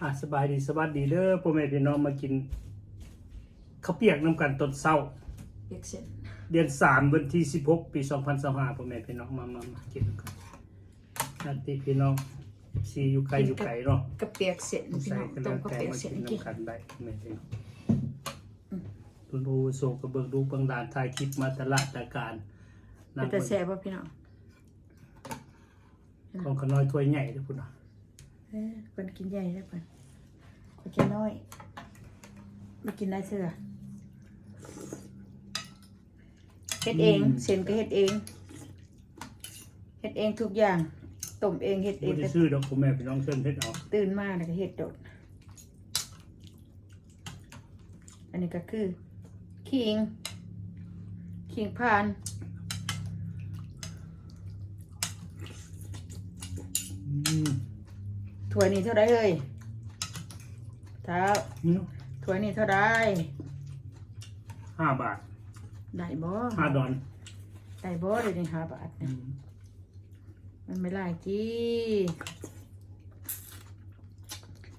อะสบายดีสวัสดีเด้อพ่อแม่พี่น้องมากินข้าวเปียกน้ำกันตอนเช้า เปียกเส้นเดือนสามวันที่สิบหกปีสองพันสองห้าพ่อแม่พี่น้องมามามากินกันนันติพี่น้องซีอยู่ไกลอยู่ไกลเนาะกับเปียกเส้นพี่ใส่น้องกันต้แล้มวกับแต่เปียกมาเส้นกินกิน น้ำกันได้พ่อแม่พี่น้องคุณโอโซกับเบิกดูเบังดานถ่ายคลิปมาตลาดตาการเป็นแต่แซ่บป่ะพี่น้องของขน้อยถ้วยใหญ่เด้อพุ่นน่ะเออ คนกินใหญ่แล้วคนคนกินน้อยมากินได้เสื้อเฮ็ดเองเส้นก็เฮ็ดเองเฮ็ดเองทุกอย่างต้มเองเฮ็ดเอบ่งได้ซื้อดอกพ่อแม่พี่น้องเชิญเฮ็ดเอาตื่นมาแล้วก็เฮ็ดโดดอันนี้ก็คือขิงขิงพานอืม ถ้วยนี้เท่าไรเอ้ยเท้านี่เนาะถ้วยนี้เท่าไรห้าบาท ได้บ่ห้าดอน ได้บ่เดี๋ยวนี้ห้าบาทอืเนี่ยมมันไม่ไล่จี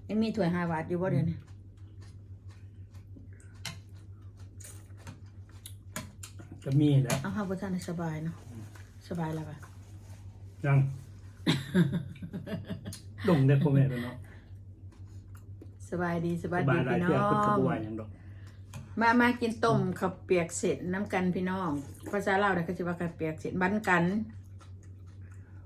ยังมีถ้วยห้าบาทอยู่บ่เดี๋ยวนี้ก็มีแหล้วเอาห้าบาทสบายเนาะสบายแล้วป่ะยัง ลงได้พ่อแม่พี่น้องสบายดีสสบายบาดียหลายพี่น้เที่ยวอเพิ่นก็งบ่ว่าหยังดอกมามากินต้มข้าวเปียกเสร็จน้ำกันพี่น้องภาษาลาวเนี่ยเขาจะว่าข้าวเปียกเสร็จบันกัน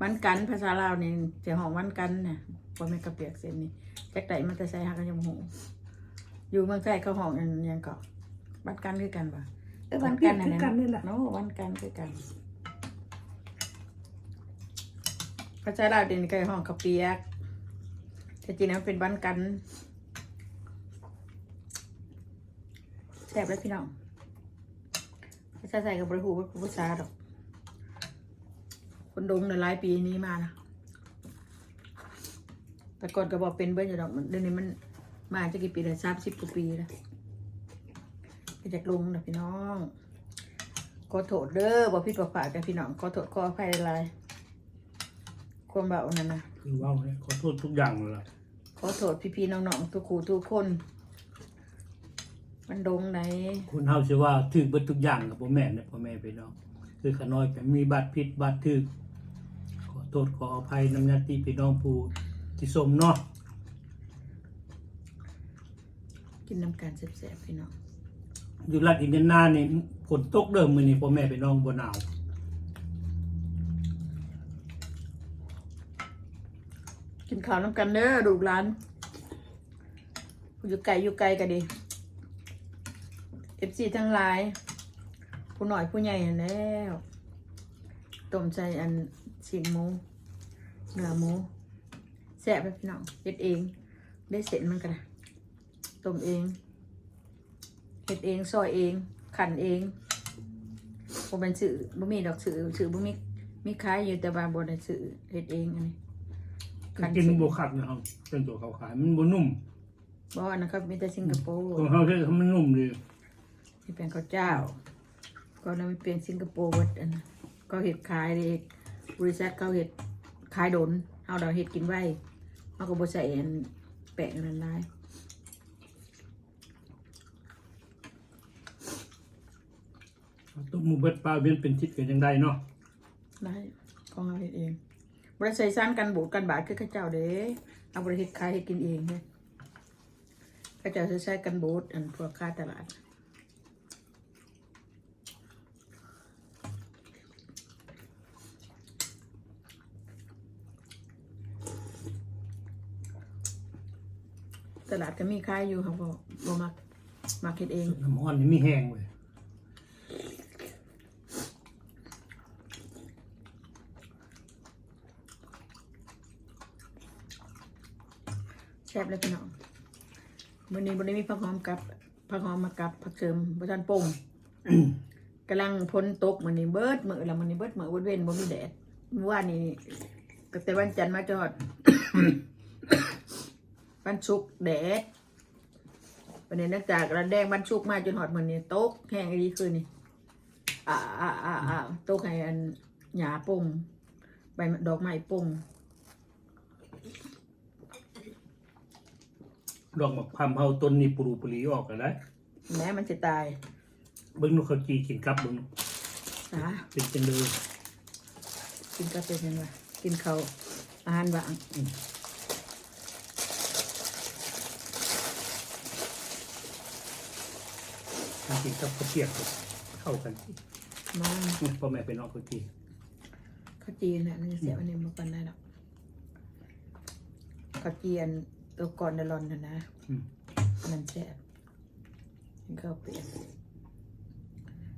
บันกันภาษาลาวนี่เสียห้องวันกันน่ะว่าไม่นข้าวเปียกเสร็จนี่จักไดมันจะใส่หักกันยังหูอยู่เมืองไทยเขาห้องอันหยังก็บันกันคือกันปะเออบันกันน่ะนะเนาะบันกันคือกันภาษาลาวเด่นใกล้ห้องข้าวเปียก แต่จริงๆแล้วเป็นบันกันแซ่บเลยพี่น้องภาษาไทยกับบริหูว่าภาษาดอก คนดงในหลายปีนี้มานะ แต่ก่อนก็บอกเป็นเบิ้ลอยู่ดอกเดี๋ยวนี้มันมาจะกี่ปีแล้วสามสิบกว่าปีแล้วไปจากลุงนะพี่น้องขอโทษเด้อบอกพี่ประฝากกับพี่น้องขอโทษขออภัยหลายความเบานั่นนะคือเว่าเนี่ยขอโทษทุกอย่างเลยล่ะ ขอโทษพี่ๆน้องๆทุกคู่ทุกคน มันดงไหนคุณเฮาสิว่าถึกเบิดทุกอย่างกับพ่อแม่เนี่ยพ่อแม่พี่น้องคือขน้อยก็มีบาดผิดบาดถึกขอโทษขออภัยนำญาติพี่น้องผู้ที่สมเนาะกินน้ำกันแซ่บๆพี่น้องอยู่รัฐอินเดียนานี่ฝนตกเดิมมื้อนี้พ่อแม่พี่น้องบ่หนาว กิน ข้าวน้ำกันเด้อดูกหลานผู้อยู่ไกลอยู่ไกลกันดีเอฟซีทั้งหลาย ผู้หน่อยผู้ใหญ่แล้วต้มใจอันสีกหมูเนื้อหมูแซ่บไปพี่น้องเฮ็ดเอง ได้เสร็จมันกันนะต้มเองเฮ็ดเองซอยเอง ขันเองบ่เป็นสื่อบ่มีดอกสื่อสื่อบ่มีมีขายอยู่แต่ว่าบ่ได้สื่อเฮ็ดเองอันนี้ ก็กินบ่คักเนาะเป็นตัวขาวๆมันบ่นุ่มบ่อันนะครับมีแต่สิงคโปร์ของเฮาเฮ็ดให้มันนุ่มดีที่เป็นข้าวเจ้า ก็นำไปเป็นสิงคโปร์เบิดอันนั้นก็เห็ดขายเลยบริษัทเขาเห็ดขายโดนเอาดอกเห็ดกินไว้เอาก็บ่ใส่อันแปะอันนั้นได้ต้มหมูเบิดปลาเวียนเป็นทิศก็ยังได้เนาะได้ของเราเห็ดเอง บริษัทสร้างกันบูดกันบาดคือข้าเจ้าเด้เอาบริษัทขายให้กินเองเนี่ยข้าเจ้าจะใช้กันบูดอันพวกค้าตลาดตลาดก็มีขายอยู่ครับบ่บ่มักมักเฮ็ดเอง น้ำร้อนนี่มีแห้งเว้ย แซ่บเลยพี่น้องวันนี้บนนี้มีผักหอมกับผักหอมมากับผักเสริมบทันป่งกำลังพ้นตกมันนี้เบิดมือแล้วมันนี้เบิดมือวันเว้นบ่มีแดดเมื่อวานนี้ตั้งแต่วันจันทร์มาจอดวันศุกร์แดดวันนี้นักจากระแดงวันศุกร์มาจนหอดมือนี้ตกแห้งดีคืนนี่อ่าอ่าอ่าอ่าตกให้อันหญ้าป่งใบดอกไม้ป่ง ดอกมะพร้าวเฮาต้นนี้ปลูปลีออกกันได้แม้มันจะตายเบิ่งนูเขาจีกินกับเบิ่งนะเป็นจังเลยกินก็เป็นยังไงกินเขาวอาหารว่างมันกินกับข้าวเปียกเข้ากันมาพ่อแม่ไปนอกเขาจีข้าวจีนน่ะนี่เสียอันนี้มาปันได้หรอกข้าวจีน เออก่อนเดลอนนะนะอืมมันแซ่บกินข้าวเปลี่ยน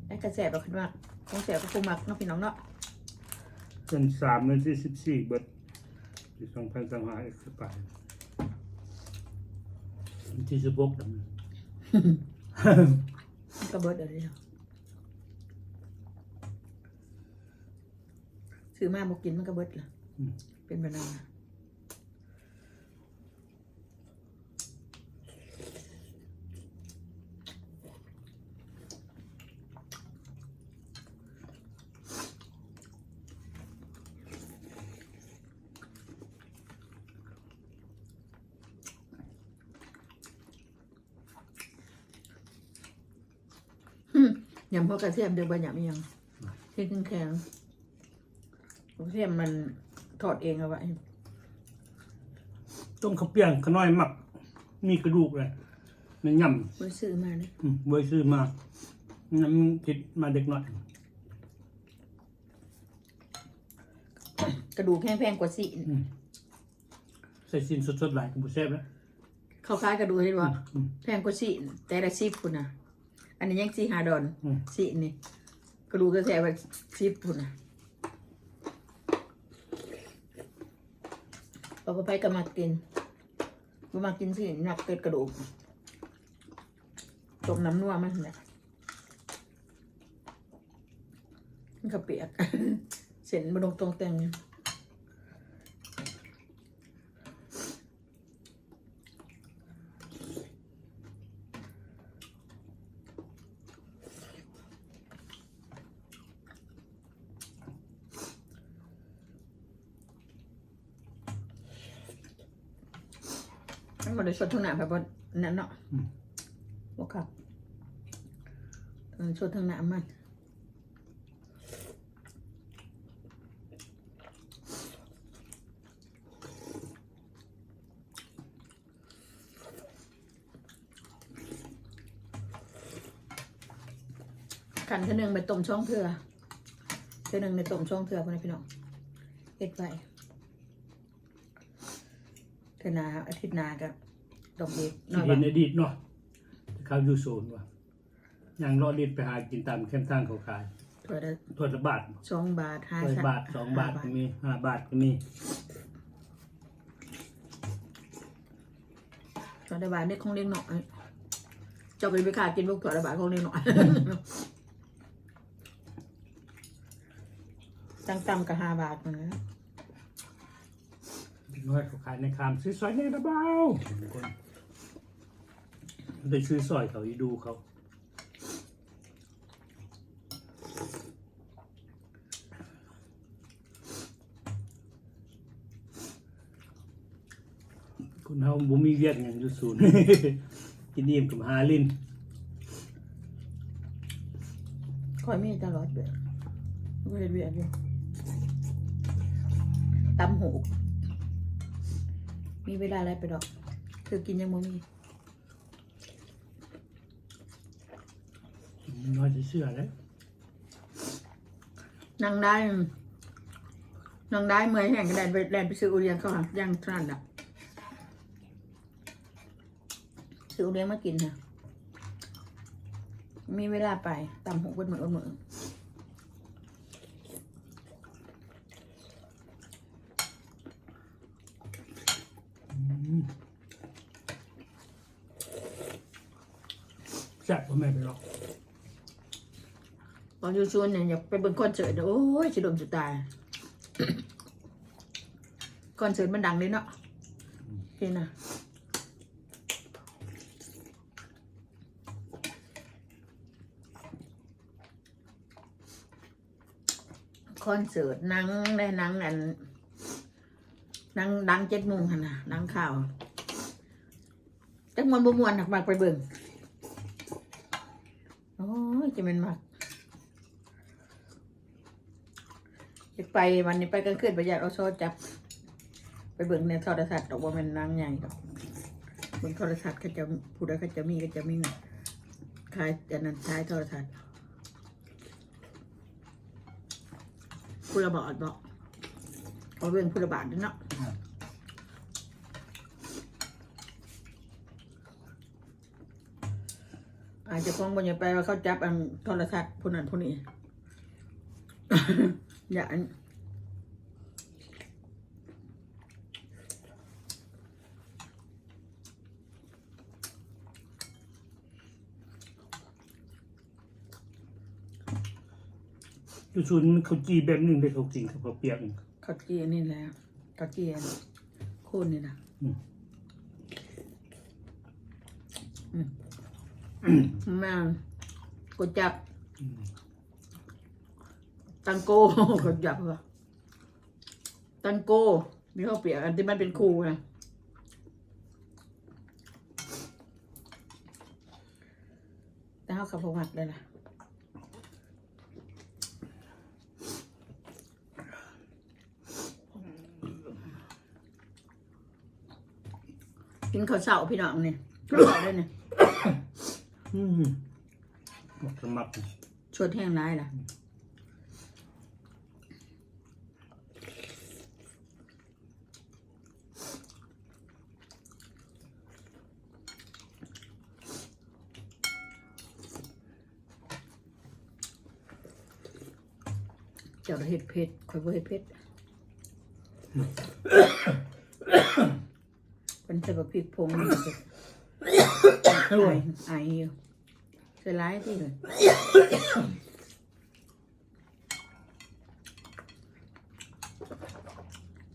ได้กระแสบเอาขึ้นมาคงแสบก็คงมักเนาะพี่น้องเนาะเงินสามเงินที่สิบสี่เบิดที่สองพันสามห้าเอ็กซ์ไปวันที่สิบหกดำมันก็เบิดเดี๋ยวนี้ซื้อมาบอกกินมันก็เบิดละอืมเป็นแบบนั้นนะอืม ยำพวกกระเทียมเดือบะหยำอีหยังที่แข็งๆกระเทียมมันถอดเองเอาไว้ต้มข้าวเปียกขน้อยหมัก มีกระดูกเลยมันย่ไปซื้อมาเนี่ยำอืมเบยซื้อมาน้ำผิดมาเด็กหน่อยกระดูกแห้งแพงกว่าสิอืมใส่สินสดๆหลายกับบุเซฟแล้วเขาคล้ายกระดูกเห็นว่าอืม แพงกว่าสิแต่ละสิบคุณนะ อันนี้ยังสี่หาดอนอืมสินี่กระดูกก็แค่ว่าสิบคุณนะเอาไปก็มากินมามากินสิหนักเกิดกระดูกตกน้ำนัวมันเนี่ยมันก็เปียก เส้นบนตรงแต่งเนี่ย บ่ได้ชดทุกหน้าแบบว่านั่นเนาะอืมบ่ครับเออชดทั้งหน้ามันขันเท่านึงไปต้มช่องเถื่อเท่านึงในต้มช่องเถื่อพ่อนะพี่น้องเฮ็ดไป เทอหนาอาทิตย์หนากับดอกเด็กน้อยเห็บ้านงอดีตเนาะที่เขาอยู่โซนว่ะยังรอดิดไปหากินตามเข้มทางเขาขายถ้วยละถ้วยละบาทสองบาทห้าถ้วยสามบาทสองบาทก็มีห้าบาทก็มีถ้วยละบาทนี่คงเล็กหน่อยเจ้าไปไปขากินพวกถ้วยละบาทคงเล็กหน่อยตั้งต่ำกับห้าบาทนะน้ น้อยเขาขายในคามซื้อซอยในระเบ้าได้ซื้อซอยเขาอีดูเขาคุณเฮาบ่มีเวียกอย่างอยู่ศูนย์กินอิ่มกับหาลินคอยมีตลอดเดือนเวียนเวียนอยู่ตำหูก มีเวลาอะไรไปดอก เธอกินยังบ่มีน้อยจะเชื่อแล้วนั่งได้นั่งได้เมื่อยแห่งกระแดนไปแดนไปซื้ออุเรียนเขาค่ะย่างทรานดับซื้ออุเรียนมากินค่ะมีเวลาไปตำหูกเป็นเหมือนอดมือแซ่บพ่อแม่ไปหรอกตอนชวนเนี่ยอยากไปเบิ่งคอนเสิร์ตโอ้ยชิดมสุดตาย คอนเสิร์ตมันดังเลยเนาะเห็นนะคอนเสิร์ตนังได้นังอันนังดังเจ็ดโมงค่ะนะหนังข่าวแต่จักมวนบ่มวนหักมากไปเบิ่ง จะเป็นมากอยากไปวันนี้ไปกลางคืนไปอยากเอาโซ่จับ ไปเบิ่งในโทรศัพท์ดอกว่ามันนางใหญ่ดอกเบิ่งโทรศัพท์เขาจะผู้ใดเขาจะมีก็จะมีเงินขายอันนั้นขายโทรศัพท์ผู้ละบาทบอกเอาเบิ่องผู้ละบาทเด้อเนาะ อาจจะคงบนอย่าไปว่าเขาจับอันโทรศัพท์ผู้นั้นผู้นี้อย่าอันอยู่ศูนย์มันเขาจีแบบหนึ่งได้เขาจริงเขาก็เปียกเขาเกียนี่แหละเขาเกียโคนนี่นะอืม แม่กดจับอืมตังโกกดจับเหรอตังโกมีข้าวเปียกอันที่มันเป็นคูนะแต่เขาขับพหัดเลยนะกินข้าวเสาพี่น้องนี่ข้าวเสาด้วยนี่ อืมหมกสมัครชวนแห้งร้ายล่ะเจ้าเห็ดเผ็ดคอยบ่เห็ดเผ็ดเป็นใส่บะพริกผง นี่จะไอไออยู่ใส่ร้ายที่เลย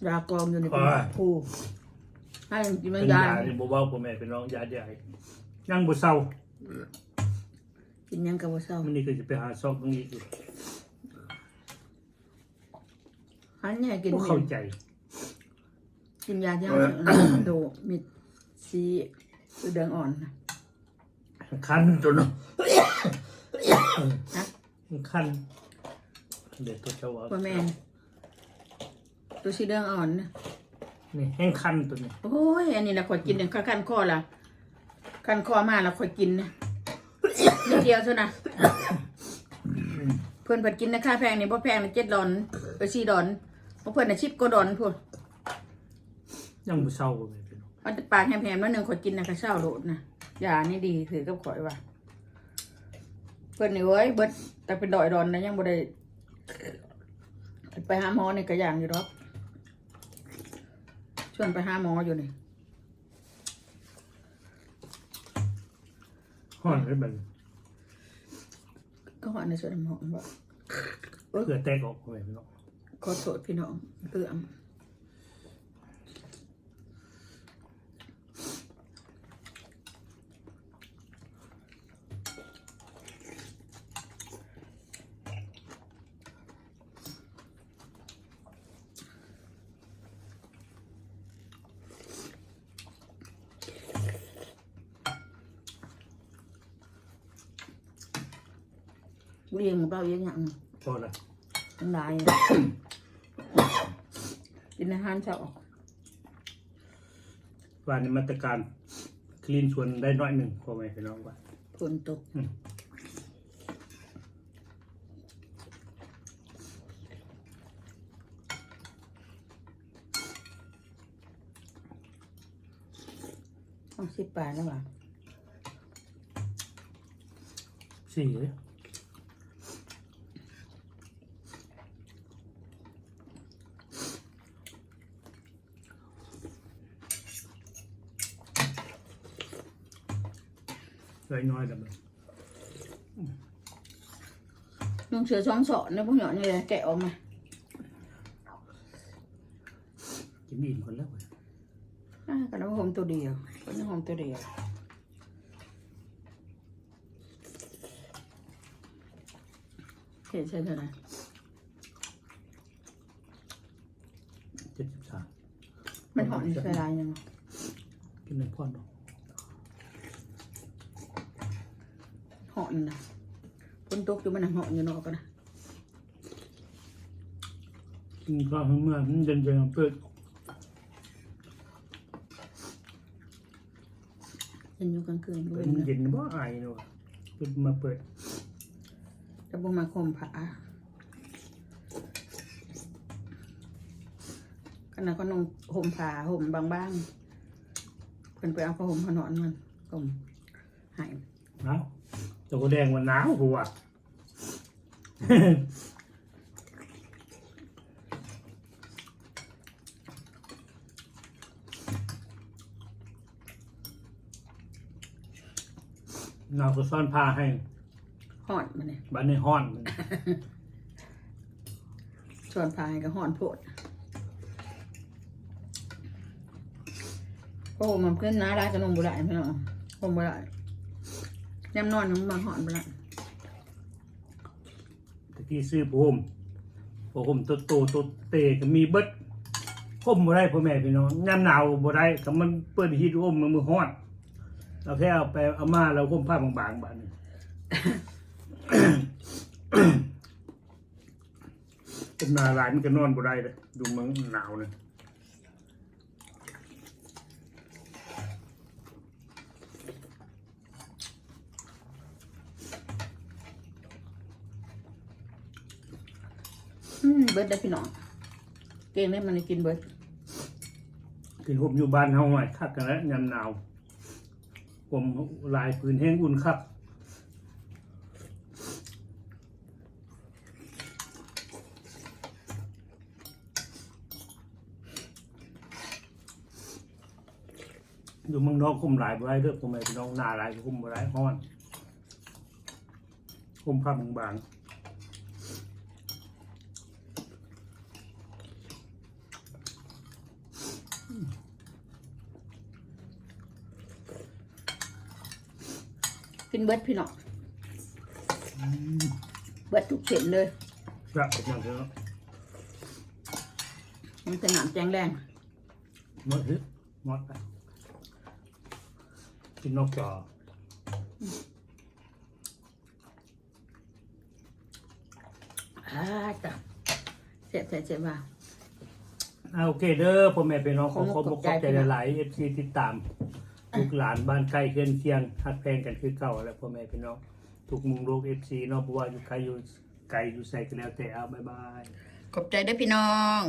ยากองอยู่ในเป็นผู้ให้กินมันเป็นยายาที่บ่เว้าพ่อแม่เป็นน้องยาใหญ่ยังบ่เศร้ากินหยังกับว่าเศร้ามันนี่ก็จะไปหาซอกตรงนี้อยู่หันเนี่ยกินบ่เหม็เข้านใจกินยาที่เราโดมิดซี คือแดงอ่อนนะคันจนฮะคันเด็กตัวเจ้าว่าว่าแมนตัวสีแดงอ่อนนะนี่แห้งคันตัวนี้ โอ้ย อันนี้นะข่อยกินเนี่ยข้าคันคอละคันคอมาแล้วข่อยกินนะนิดเดียวเท่านะเพื่อนเพิ่นกินนะค่าแพงนี่บ่แพงนะเจ็ดดอนเออสี่ดอนบ่เพื่อนนะชิปก็ดอนพูดยังบ่เศร้าพ่อแม่เป็นน้องเอาแต่ปากแหมๆแล้วหนึ่งข่อยกินนะข้าเช้าโดดนะยานี่ดีถือกับข่อยว่าเพื่อนนี่เว้ยเบิดแต่เป็นดอยดอนนะยังบ่ได้ไปหาหมอนี่ก็อย่างอยู่ดอกชวนไปหาหมออยู่นี่ฮ้อนเลยบัดก็หอในส่วนหมอบอกเพื่อแตกออกพ่อแม่เป็นน้องขอโทษพี่น้องเอื้อม เลี้ยงเปล่าเลี้ยงหยังพอละทั้งหลายกินอาหารเช้าว่าในมาตรการคลีนชวนได้น้อยหนึ่งพ่อแม่เป็นน้องว่าฝนตกอืมต้องสิบแปดแล้วว่ะสี่เลย เลยน้อยแต่มันนุ่งเสือสองสอนเนี่ยพวกหยอนนี่เลยแกะออกมากินอิ่มคนแล้วเว้ยอะกันแล้วหอมตัวเดียวก็ยังหอมตัวเดียวเห็นใช่ไหมเจ็ดสิบสามมันหอมใส่ลายยังกินในพ่อนดอก หอนนะฝนตกอยู่มันหหอนอยู่นอกก็นะกินข้าวเมื่อมันเย็นๆเปิดเย็นอยู่กลางคืนเปิเว้ดนมันนะเย็นบ่อายเนาะเปิดมาเปิดจะบ่มาคมผาขณะก็นงห่มผาห่มบางๆเพิ่นไปเอาผ้าห่มผ้านอนมันห่มหายเอ้า ตัวแดงมันหนาวหัวหนาวก็ซ่อนผ้าให้หอนมันเนี่ยบ้านในห้อนมันชวนพายก็หอนโพดโอ้มันขึ้นน้าได้ก็นงบุไรไม่หรอกผมบุไร ยำนอนยังมาหอนบุไรตะกี้ซื้อผ้าห่มผ้าห่มตัวโตตัวเตะก็มีเบิดห่มบ่ได้พ่อแม่พี่น้องยามหนาวบ่ได้ก็มันเปิดฮีทห่มมันมือฮ้อนเราแค่เอาไปเอามาแล้วห่มผ้าบางๆบาดนี้เป็นหนาลายมันก็นอนบ่ได้เลยดูมันหนาวเนี่ย อืมเบิร์ดได้พี่น้อง เก่งได้มันได้กินเบิร์ดกินห่มอยู่บ้านเฮาหน่อยคักกันแล้วยามหนาว ผมลายพื้นแห้งอุ่นครับอยู่เมืองนอกคุมหลายบ่ได้เด้อผมไอ้พี่น้องหน้าหลายคุมบ่ได้ฮ้อนคุมผ้าบาง กินเบิร์ดพี่น้องเบิร์ดทุกเข็มเลยๆครับเป็นอย่างเดียวมันจะหนามแจงแรงหมดฮึหมดไปกินนกจออ่าจ้ะเจ็บเจ็บเจ็บว่าอ่าโอเคเด้อพ่อแม่พี่น้องขอขอบขขออบบใจใจหลายๆเอฟซีติดตาม ลูกหลานบ้านใกล้เคียงเคียงฮักแพงกันคือเก่าแล้วพ่อแม่พี่น้องทุกมุงโลกเอฟซีเนาะบัว่าอยู่ใครอยู่ไกลอยู่ใสก็แล้วแต่เอาบายบาย ขอบใจด้อพี่น้อง